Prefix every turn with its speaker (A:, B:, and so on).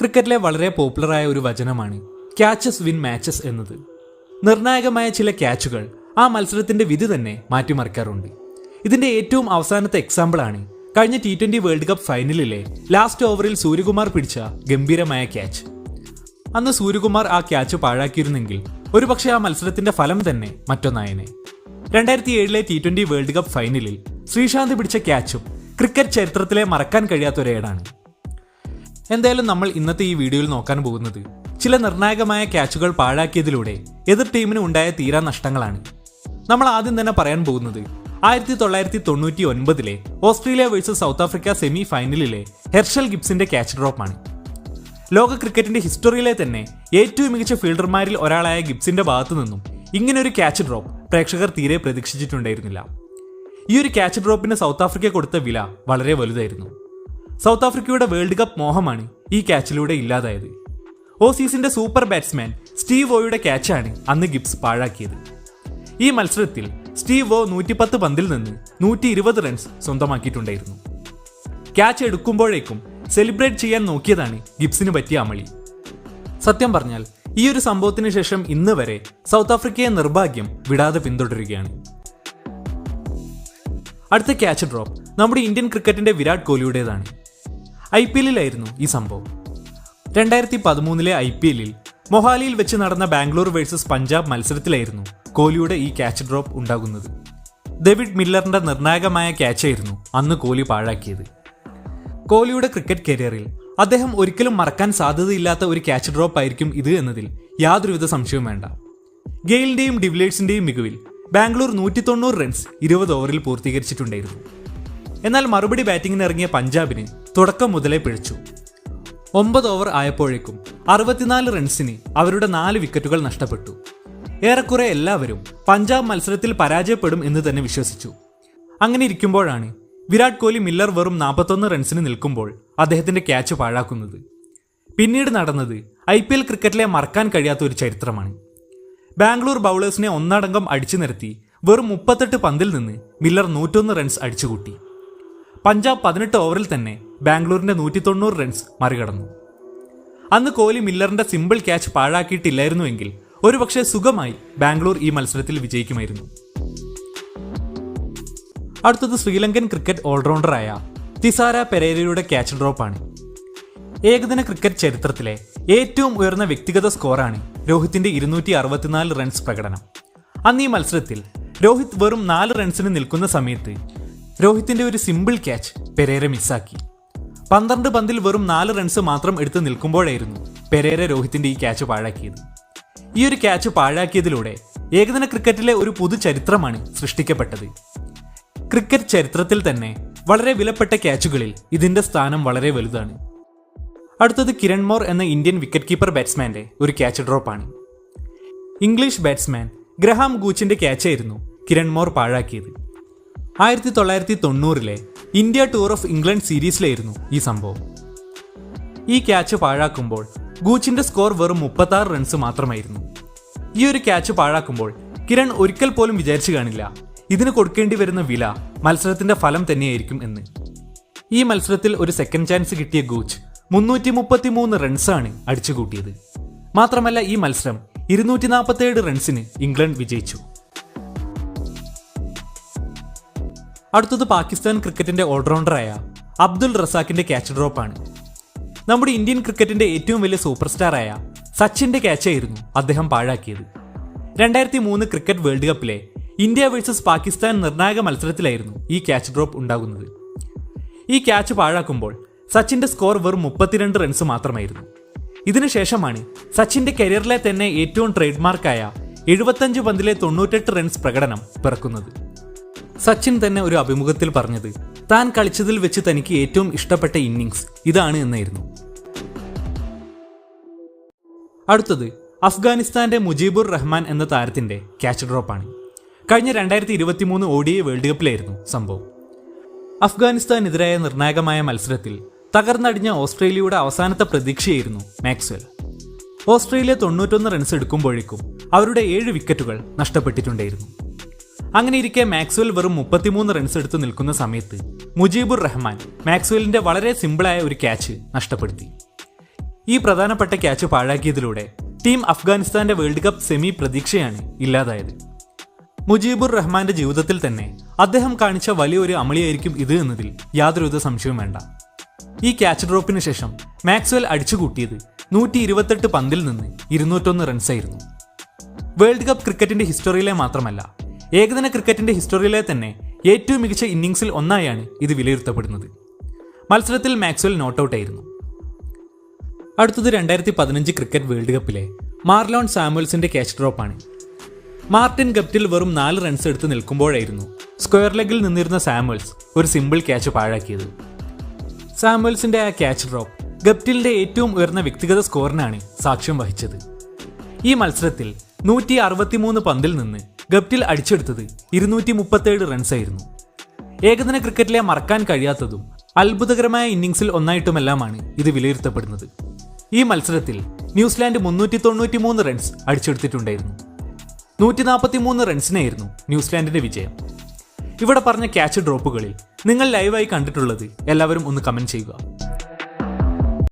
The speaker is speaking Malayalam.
A: ക്രിക്കറ്റിലെ വളരെ പോപ്പുലറായ ഒരു വചനമാണ് ക്യാച്ചസ് വിൻ മാച്ചസ് എന്നത്. നിർണായകമായ ചില ക്യാച്ചുകൾ ആ മത്സരത്തിന്റെ വിധി തന്നെ മാറ്റിമറിക്കാറുണ്ട്. ഇതിന്റെ ഏറ്റവും അവസാനത്തെ എക്സാമ്പിളാണ് കഴിഞ്ഞ ടി ട്വന്റി വേൾഡ് കപ്പ് ഫൈനലിലെ ലാസ്റ്റ് ഓവറിൽ സൂര്യകുമാർ പിടിച്ച ഗംഭീരമായ ക്യാച്ച്. അന്ന് സൂര്യകുമാർ ആ ക്യാച്ച് പാഴാക്കിയിരുന്നെങ്കിൽ ഒരുപക്ഷെ ആ മത്സരത്തിന്റെ ഫലം തന്നെ മറ്റൊന്നായനെ. രണ്ടായിരത്തി ഏഴിലെ ടി ട്വന്റി വേൾഡ് കപ്പ് ഫൈനലിൽ ശ്രീശാന്ത് പിടിച്ച ക്യാച്ചും ക്രിക്കറ്റ് ചരിത്രത്തിലെ മറക്കാൻ കഴിയാത്ത ഒരേടാണ് എന്തായാലും നമ്മൾ ഇന്നത്തെ ഈ വീഡിയോയിൽ നോക്കാൻ പോകുന്നത് ചില നിർണായകമായ ക്യാച്ചുകൾ പാഴാക്കിയതിലൂടെ എതിർ ടീമിന് ഉണ്ടായ തീരാ നഷ്ടങ്ങളാണ്. നമ്മൾ ആദ്യം തന്നെ പറയാൻ പോകുന്നത് ആയിരത്തി തൊള്ളായിരത്തി തൊണ്ണൂറ്റി ഒൻപതിലെ Australia versus South Africa semi ഫൈനലിലെ Herzl ഗിബ്സിന്റെ ക്യാച്ച് ഡ്രോപ്പാണ്. ലോക ക്രിക്കറ്റിന്റെ ഹിസ്റ്ററിയിലെ തന്നെ ഏറ്റവും മികച്ച ഫീൽഡർമാരിൽ ഒരാളായ ഗിബ്സിന്റെ ഭാഗത്തു നിന്നും ഇങ്ങനൊരു ക്യാച്ച് ഡ്രോപ്പ് പ്രേക്ഷകർ തീരെ പ്രതീക്ഷിച്ചിട്ടുണ്ടായിരുന്നില്ല. ഈ ഒരു ക്യാച്ച് ഡ്രോപ്പിന് സൗത്ത് ആഫ്രിക്ക കൊടുത്ത വില വളരെ വലുതായിരുന്നു. സൗത്ത് ആഫ്രിക്കയുടെ വേൾഡ് കപ്പ് മോഹമാണ് ഈ ക്യാച്ചിലൂടെ ഇല്ലാതായത്. ഓസീസിന്റെ സൂപ്പർ ബാറ്റ്സ്മാൻ സ്റ്റീവ് വോയുടെ ക്യാച്ചാണ് അന്ന് ഗിബ്സ് പാഴാക്കിയത്. ഈ മത്സരത്തിൽ സ്റ്റീവ് ഓ നൂറ്റിപ്പത്ത് പന്തിൽ നിന്ന് നൂറ്റി ഇരുപത് റൺസ് സ്വന്തമാക്കിയിട്ടുണ്ടായിരുന്നു. ക്യാച്ച് എടുക്കുമ്പോഴേക്കും സെലിബ്രേറ്റ് ചെയ്യാൻ നോക്കിയതാണ് ഗിബ്സിന് പറ്റിയ അമളി. സത്യം പറഞ്ഞാൽ ഈ ഒരു സംഭവത്തിന് ശേഷം ഇന്ന് വരെ സൗത്ത് ആഫ്രിക്കയെ നിർഭാഗ്യം വിടാതെ പിന്തുടരുകയാണ്. അടുത്ത ക്യാച്ച് ഡ്രോപ്പ് നമ്മുടെ ഇന്ത്യൻ ക്രിക്കറ്റിന്റെ വിരാട് കോഹ്ലിയുടേതാണ്. ഐ പി എല്ലിലായിരുന്നു ഈ സംഭവം. രണ്ടായിരത്തി പതിമൂന്നിലെ ഐ പി എല്ലിൽ മൊഹാലിയിൽ വെച്ച് നടന്ന ബാംഗ്ലൂർ വേഴ്സസ് പഞ്ചാബ് മത്സരത്തിലായിരുന്നു കോഹ്ലിയുടെ ഈ ക്യാച്ച് ഡ്രോപ്പ് ഉണ്ടാകുന്നത്. ഡേവിഡ് മില്ലറിന്റെ നിർണായകമായ ക്യാച്ചായിരുന്നു അന്ന് കോഹ്ലി പാഴാക്കിയത്. കോഹ്ലിയുടെ ക്രിക്കറ്റ് കരിയറിൽ അദ്ദേഹം ഒരിക്കലും മറക്കാൻ സാധ്യതയില്ലാത്ത ഒരു ക്യാച്ച് ഡ്രോപ്പ് ആയിരിക്കും ഇത് എന്നതിൽ യാതൊരുവിധ സംശയവും വേണ്ട. ഗെയിലിന്റെയും ഡിവിലേഴ്സിന്റെയും മികവിൽ ബാംഗ്ലൂർ നൂറ്റി തൊണ്ണൂറ് റൺസ് ഇരുപത് ഓവറിൽ പൂർത്തീകരിച്ചിട്ടുണ്ടായിരുന്നു. എന്നാൽ മറുപടി ബാറ്റിംഗിന് ഇറങ്ങിയ പഞ്ചാബിന് തുടക്കം മുതലേ പിഴച്ചു. ഒമ്പത് ഓവർ ആയപ്പോഴേക്കും അറുപത്തിനാല് റൺസിന് അവരുടെ നാല് വിക്കറ്റുകൾ നഷ്ടപ്പെട്ടു. ഏറെക്കുറെ എല്ലാവരും പഞ്ചാബ് മത്സരത്തിൽ പരാജയപ്പെടും എന്ന് തന്നെ വിശ്വസിച്ചു. അങ്ങനെ ഇരിക്കുമ്പോഴാണ് വിരാട് കോഹ്ലി മില്ലർ വെറും നാൽപ്പത്തൊന്ന് റൺസിന് നിൽക്കുമ്പോൾ അദ്ദേഹത്തിന്റെ ക്യാച്ച് പാഴാക്കുന്നത്. പിന്നീട് നടന്നത് ഐ പി എൽ ക്രിക്കറ്റിലെ മറക്കാൻ കഴിയാത്ത ഒരു ചരിത്രമാണ്. ബാംഗ്ലൂർ ബൗളേഴ്സിനെ ഒന്നടങ്കം അടിച്ചു നിരത്തി വെറും മുപ്പത്തെട്ട് പന്തിൽ നിന്ന് മില്ലർ നൂറ്റൊന്ന് റൺസ് അടിച്ചുകൂട്ടി. പഞ്ചാബ് പതിനെട്ട് ഓവറിൽ തന്നെ ബാംഗ്ലൂരിന്റെ നൂറ്റി തൊണ്ണൂറ് റൺസ് മറികടന്നു. അന്ന് കോഹ്ലി മില്ലറിന്റെ സിമ്പിൾ ക്യാച്ച് പാഴാക്കിയിട്ടില്ലായിരുന്നുവെങ്കിൽ ഒരുപക്ഷെ സുഖമായി ബാംഗ്ലൂർ ഈ മത്സരത്തിൽ വിജയിക്കുമായിരുന്നു. അടുത്തത് ശ്രീലങ്കൻ ക്രിക്കറ്റ് ഓൾറൗണ്ടറായ തിസാര പെരേരയുടെ ക്യാച്ച് ഡ്രോപ്പാണ് ഏകദിന ക്രിക്കറ്റ് ചരിത്രത്തിലെ ഏറ്റവും ഉയർന്ന വ്യക്തിഗത സ്കോറാണ് രോഹിത്തിന്റെ ഇരുന്നൂറ്റി അറുപത്തിനാല് റൺസ് പ്രകടനം. അന്ന് ഈ മത്സരത്തിൽ രോഹിത് വെറും നാല് റൺസിന് നിൽക്കുന്ന സമയത്ത് രോഹിത്തിന്റെ ഒരു സിമ്പിൾ ക്യാച്ച് പെരേര മിസ്സാക്കി. പന്ത്രണ്ട് പന്തിൽ വെറും നാല് റൺസ് മാത്രം എടുത്തു നിൽക്കുമ്പോഴായിരുന്നു പെരേര രോഹിത്തിന്റെ ഈ ക്യാച്ച് പാഴാക്കിയത്. ഈ ഒരു ക്യാച്ച് പാഴാക്കിയതിലൂടെ ഏകദിന ക്രിക്കറ്റിലെ ഒരു പുതു ചരിത്രമാണ് സൃഷ്ടിക്കപ്പെട്ടത്. ക്രിക്കറ്റ് ചരിത്രത്തിൽ തന്നെ വളരെ വിലപ്പെട്ട ക്യാച്ചുകളിൽ ഇതിന്റെ സ്ഥാനം വളരെ വലുതാണ്. അടുത്തത് കിരൺ മോർ എന്ന ഇന്ത്യൻ വിക്കറ്റ് കീപ്പർ ബാറ്റ്സ്മാന്റെ ഒരു ക്യാച്ച് ഡ്രോപ്പാണ്. ഇംഗ്ലീഷ് ബാറ്റ്സ്മാൻ ഗ്രഹാം ഗൂച്ചിന്റെ ക്യാച്ചായിരുന്നു കിരൺ മോർ പാഴാക്കിയത്. ആയിരത്തി തൊള്ളായിരത്തി തൊണ്ണൂറിലെ ഇന്ത്യ ടൂർ ഓഫ് ഇംഗ്ലണ്ട് സീരീസിലായിരുന്നു ഈ സംഭവം. ഈ ക്യാച്ച് പാഴാക്കുമ്പോൾ ഗൂച്ചിന്റെ സ്കോർ വെറും മുപ്പത്തി ആറ് റൺസ് മാത്രമായിരുന്നു. ഈ ഒരു ക്യാച്ച് പാഴാക്കുമ്പോൾ കിരൺ ഒരിക്കൽ പോലും വിചാരിച്ചു കാണില്ല ഇതിന് കൊടുക്കേണ്ടി വരുന്ന വില മത്സരത്തിന്റെ ഫലം തന്നെയായിരിക്കും എന്ന്. ഈ മത്സരത്തിൽ ഒരു സെക്കൻഡ് ചാൻസ് കിട്ടിയ ഗൂച്ച് മുന്നൂറ്റി മുപ്പത്തി മൂന്ന് റൺസാണ് അടിച്ചുകൂട്ടിയത്. മാത്രമല്ല ഈ മത്സരം ഇരുന്നൂറ്റി നാൽപ്പത്തേഴ് റൺസിന് ഇംഗ്ലണ്ട് വിജയിച്ചു. അടുത്തത് പാകിസ്ഥാൻ ക്രിക്കറ്റിന്റെ ഓൾറൗണ്ടറായ അബ്ദുൾ റസാഖിന്റെ ക്യാച്ച് ഡ്രോപ്പാണ് നമ്മുടെ ഇന്ത്യൻ ക്രിക്കറ്റിന്റെ ഏറ്റവും വലിയ സൂപ്പർ സ്റ്റാറായ സച്ചിന്റെ ക്യാച്ചായിരുന്നു അദ്ദേഹം പാഴാക്കിയത്. രണ്ടായിരത്തി മൂന്ന് ക്രിക്കറ്റ് വേൾഡ് കപ്പിലെ ഇന്ത്യ വേഴ്സസ് പാകിസ്ഥാൻ നിർണായക മത്സരത്തിലായിരുന്നു ഈ ക്യാച്ച് ഡ്രോപ്പ് ഉണ്ടാകുന്നത്. ഈ ക്യാച്ച് പാഴാക്കുമ്പോൾ സച്ചിന്റെ സ്കോർ വെറും മുപ്പത്തിരണ്ട് റൺസ് മാത്രമായിരുന്നു. ഇതിനുശേഷമാണ് സച്ചിന്റെ കരിയറിലെ തന്നെ ഏറ്റവും ട്രേഡ്മാർക്കായ എഴുപത്തഞ്ച് പന്തിലെ തൊണ്ണൂറ്റെട്ട് റൺസ് പ്രകടനം പിറക്കുന്നത്. സച്ചിൻ തന്നെ ഒരു അഭിമുഖത്തിൽ പറഞ്ഞത് താൻ കളിച്ചതിൽ വെച്ച് തനിക്ക് ഏറ്റവും ഇഷ്ടപ്പെട്ട ഇന്നിങ്സ് ഇതാണ് എന്നായിരുന്നു. അടുത്തത് അഫ്ഗാനിസ്ഥാന്റെ മുജീബുർ റഹ്മാൻ എന്ന താരത്തിന്റെ ക്യാച്ച് ഡ്രോപ്പാണ് കഴിഞ്ഞ രണ്ടായിരത്തി ഇരുപത്തി മൂന്ന് ഒ ഡി വേൾഡ് കപ്പിലായിരുന്നു സംഭവം. അഫ്ഗാനിസ്ഥാനെതിരായ നിർണായകമായ മത്സരത്തിൽ തകർന്നടിഞ്ഞ ഓസ്ട്രേലിയയുടെ അവസാനത്തെ പ്രതീക്ഷയായിരുന്നു മാക്സ്വെൽ. ഓസ്ട്രേലിയ തൊണ്ണൂറ്റൊന്ന് റൺസ് എടുക്കുമ്പോഴേക്കും അവരുടെ ഏഴ് വിക്കറ്റുകൾ നഷ്ടപ്പെട്ടിട്ടുണ്ടായിരുന്നു. അങ്ങനെ ഇരിക്കെ മാക്സ്വെൽ വെറും മുപ്പത്തിമൂന്ന് റൺസ് എടുത്ത് നിൽക്കുന്ന സമയത്ത് മുജീബുർ റഹ്മാൻ മാക്സ്വെലിന്റെ വളരെ സിമ്പിളായ ഒരു ക്യാച്ച് നഷ്ടപ്പെടുത്തി. ഈ പ്രധാനപ്പെട്ട ക്യാച്ച് പാഴാക്കിയതിലൂടെ ടീം അഫ്ഗാനിസ്ഥാന്റെ വേൾഡ് കപ്പ് സെമി പ്രതീക്ഷയാണ് ഇല്ലാതായത്. മുജീബുർ റഹ്മാന്റെ ജീവിതത്തിൽ തന്നെ അദ്ദേഹം കാണിച്ച വലിയൊരു അമളിയായിരിക്കും ഇത് എന്നതിൽ യാതൊരുവിധ സംശയവും വേണ്ട. ഈ ക്യാച്ച് ഡ്രോപ്പിന് ശേഷം മാക്സ്വെൽ അടിച്ചുകൂട്ടിയത് നൂറ്റി ഇരുപത്തെട്ട് പന്തിൽ നിന്ന് ഇരുന്നൂറ്റൊന്ന് റൺസായിരുന്നു വേൾഡ് കപ്പ് ക്രിക്കറ്റിന്റെ ഹിസ്റ്ററിയിലെ മാത്രമല്ല ഏകദിന ക്രിക്കറ്റിന്റെ ഹിസ്റ്ററിയിലെ തന്നെ ഏറ്റവും മികച്ച ഇന്നിംഗ്സിൽ ഒന്നായാണ് ഇത് വിലയിരുത്തപ്പെടുന്നത്. മത്സരത്തിൽ മാക്സ്വെൽ നോട്ടൌട്ടായിരുന്നു അടുത്തത് രണ്ടായിരത്തി പതിനഞ്ച് ക്രിക്കറ്റ് വേൾഡ് കപ്പിലെ മാർലോൺ സാമുവൽസിന്റെ ക്യാച്ച് ഡ്രോപ്പാണ് മാർട്ടിൻ ഗപ്റ്റിൽ വെറും നാല് റൺസ് എടുത്ത് നിൽക്കുമ്പോഴായിരുന്നു സ്ക്വയർ ലെഗിൽ നിന്നിരുന്ന സാമുവൽസ് ഒരു സിമ്പിൾ ക്യാച്ച് പാഴാക്കിയത്. സാമുവൽസിന്റെ ആ ക്യാച്ച് ഡ്രോപ്പ് ഗപ്റ്റിലിന്റെ ഏറ്റവും ഉയർന്ന വ്യക്തിഗത സ്കോറിനാണ് സാക്ഷ്യം വഹിച്ചത്. ഈ മത്സരത്തിൽ നൂറ്റി അറുപത്തിമൂന്ന് പന്തിൽ നിന്ന് ഗപ്റ്റിൽ അടിച്ചെടുത്തത് ഇരുന്നൂറ്റി മുപ്പത്തേഴ് റൺസായിരുന്നു ഏകദിന ക്രിക്കറ്റിലെ മറക്കാൻ കഴിയാത്തതും അത്ഭുതകരമായ ഇന്നിംഗ്സിൽ ഒന്നായിട്ടുമെല്ലാമാണ് ഇത് വിലയിരുത്തപ്പെടുന്നത്. ഈ മത്സരത്തിൽ ന്യൂസിലാൻഡ് മുന്നൂറ്റി തൊണ്ണൂറ്റി മൂന്ന് റൺസ് അടിച്ചെടുത്തിട്ടുണ്ടായിരുന്നു. നൂറ്റി നാൽപ്പത്തി മൂന്ന് റൺസിനായിരുന്നു ന്യൂസിലാൻഡിന്റെ വിജയം. ഇവിടെ പറഞ്ഞ ക്യാച്ച് ഡ്രോപ്പുകളിൽ നിങ്ങൾ ലൈവായി കണ്ടിട്ടുള്ളത് എല്ലാവരും ഒന്ന് കമന്റ് ചെയ്യുക.